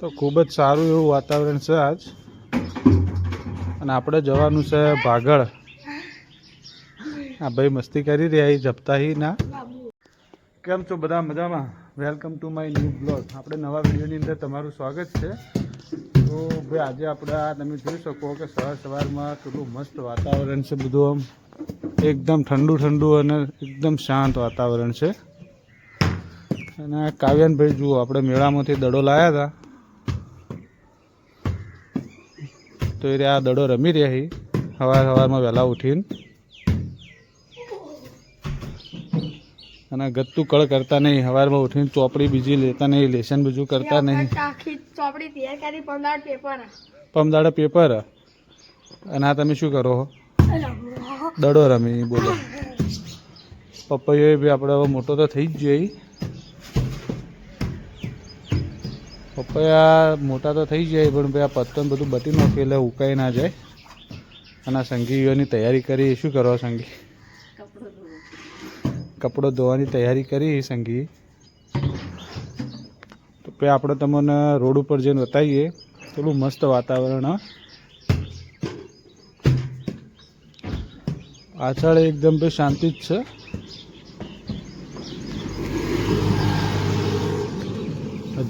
તો ખૂબ જ સારું એવું વાતાવરણ છે આજ. અને આપણે જવાનું છે ભાગળ. હા ભાઈ મસ્તી કરી રહ્યા એ જપતાહી ના કેમ છો બધા? મજામાં? Welcome to my new blog આપણે નવા વિડીયોની અંદર તમારું સ્વાગત છે. તો ભાઈ, આજે આપણે આ તમે જોઈ શકો કે સવાર સવારમાં કેટલું મસ્ત વાતાવરણ છે બધું આમ. એકદમ ઠંડુ ઠંડુ અને એકદમ શાંત વાતાવરણ છે. અને કાવ્યાનભાઈ, જુઓ, આપણે મેળામાંથી દડો લાવ્યા હતા. તો એ રીતે આ દડો રમી રહ્યા હી. સવાર સવારમાં વહેલા ઉઠીને. અને ગત્તુ કળ કરતા નહીં. સવારમાં ઉઠીને ચોપડી બીજી લેતા નહીં. લેસન બીજું કરતા નહીં. ચોપડી તૈયાર કરી પંદર પેપર. પમદાડ પેપર. અને આ તમે શું કરો દડો રમી બોલો. પપૈયો બી આપણે હવે મોટો તો થઈ જ ગયો પપૈયા મોટા તો થઈ જાય, પણ ભાઈ આ પત્તન બધું બટી નાખે એટલે ઉકાઈ ના જાય. અને સંઘીઓની તૈયારી કરી, શું કરો સંગી? કપડો ધોવાની તૈયારી કરી સંગી. તો ભાઈ આપણે તમને રોડ ઉપર જઈને બતાવીએ. થોડું મસ્ત વાતાવરણ પાછળ એકદમ ભાઈ શાંતિ જ છે.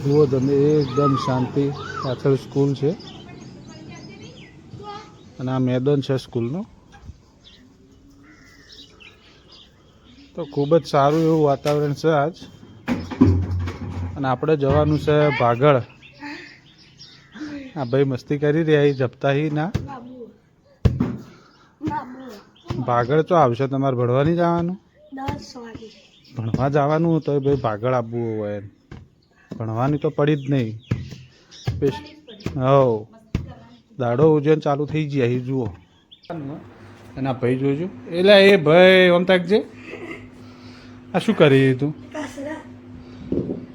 જુઓ તમે એકદમ શાંતિ. પાછળ સ્કૂલ છે. અને આ મેદાન છે સ્કૂલનું. તો ખૂબ જ સારું એવું વાતાવરણ છે આજ. અને આપણે જવાનું છે ભાગળ. આ ભાઈ મસ્તી કરી રહ્યા જપતાહી ના. ભાગળ તો આવશે તમારે ભણવા નહીં જવાનું? ભણવા જવાનું તો ભાઈ ભાગળ આપવું હોય એમ. ભણવાની તો પડી જ નહીં. હવ. દાડો ઉજવણ ચાલુ થઈ ગયા એ જુઓ. એના ભાઈ જોજો. એટલે એ ભાઈ, ઓમ તાકજે આ શું કરી તું?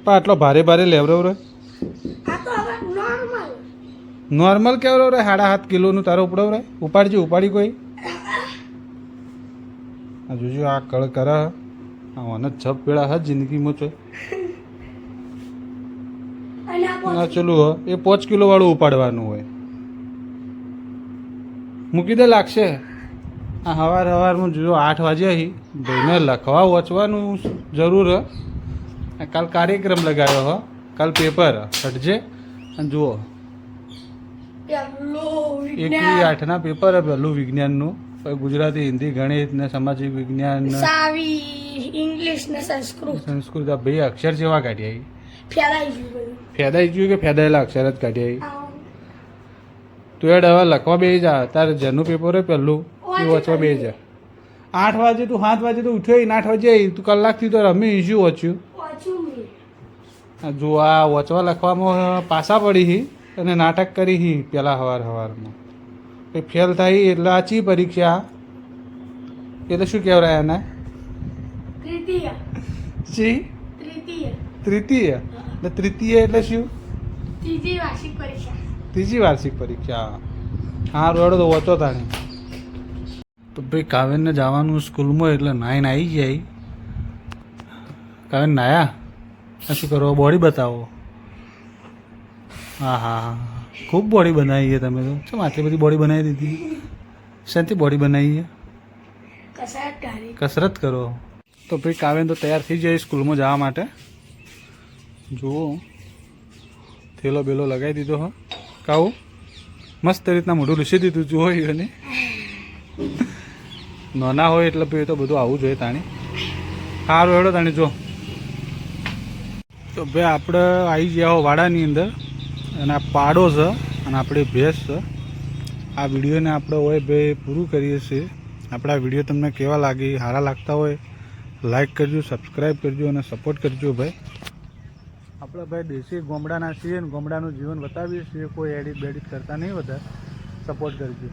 પણ આટલો ભારે ભારે લેવરવ રે નોર્મલ કેવરો રે સાડા સાત કિલોનું તારો ઉપડવ રે ઉપાડજે, ઉપાડી કોઈ. આ જોજો, આ કળ કર. આ મને છપ પેળા હા જિંદગીમાં છે અને આ ચલું એ પાંચ કિલો વાળું ઉપાડવાનું હોય. મૂકી દે લાગશે. આ હવાર હવારમાં જો આઠ વાગે ભાઈને લખવા વાંચવાનું જરૂર હ. કાલ કાર્યક્રમ લગાવ્યો હ કાલ પેપર હટજે. અને જુઓ. એક એકવી આઠના પેપર પહેલું વિજ્ઞાનનું. ગુજરાતી હિન્દી ગણિત ને સામાજિક વિજ્ઞાન ઇંગ્લિશ ને સંસ્કૃત. સંસ્કૃત આ બે અક્ષર જેવા કાઢ્યા ઈ. ફેલાઈ ગયું ફેદાઈ ગયું કે ફેદાયેલા અક્ષર જ કાઢ્યા આવી તું એ હવે લખવા બે જા. તારે જેનું પેપર હોય પહેલું એ વાંચવા બે જા. આઠ વાગે તું સાત વાગે તો ઉઠ્યો આઠ વાગે આવી તું કલાકથી તો રમી શું વાંચ્યું. જો આ વાંચવા લખવામાં પાસા પડી હી અને નાટક કરી હી પેલા હવાર હવારમાં. પછી ફેલ થાય એટલે આચી પરીક્ષા? એટલે શું કહેવાય એને તૃતીય. ચી? તૃતીય. તૃતીય. એટલે તૃતીય એટલે શું? ત્રીજી વાર્ષિક પરીક્ષા. ત્રીજી વાર્ષિક પરીક્ષા. હા રોડ તો વચો તાણે. તો ભાઈ કાવ્યને જવાનું સ્કૂલમાં એટલે નાઈને આવી જાય કાવ્યન નાયા? શું કરો? બોડી બતાવો. હા હા હા. ખૂબ બોડી બનાવી છે તમે તો. કેમ આટલી બધી બોડી બનાવી દીધી? શાંતિ બોડી બનાવી છે? કસરત કસરત કરો. તો ભાઈ કાવ્યન તો તૈયાર થઈ જાય સ્કૂલમાં જવા માટે. જુઓ. થેલો બેલો લગાવી દીધો, હો. કાવું મસ્ત રીતના મોઢું લૂસી દીધું, જુઓ એને નાના હોય એટલે ભાઈ તો બધું આવવું જોઈએ તાણી. સારું હેડો તાણી જો તો ભાઈ, આપણે આવી ગયા હો વાડાની અંદર, અને આ પાડો છે, અને આપણી ભેંસ છે. આ વિડીયોને આપણે હોય ભાઈ, પૂરું કરીએ છીએ. આપણા વીડિયો તમને કેવા લાગી, સારા લાગતા હોય, લાઈક કરજો સબસ્ક્રાઈબ કરજો અને સપોર્ટ કરજો ભાઈ. આપણે ભાઈ દેશી ગોમડાના છીએ ને ગોમડાનું જીવન બતાવીએ છીએ, કોઈ એડિટ બેડિટ કરતા નહીં હોતા સપોર્ટ કરજો.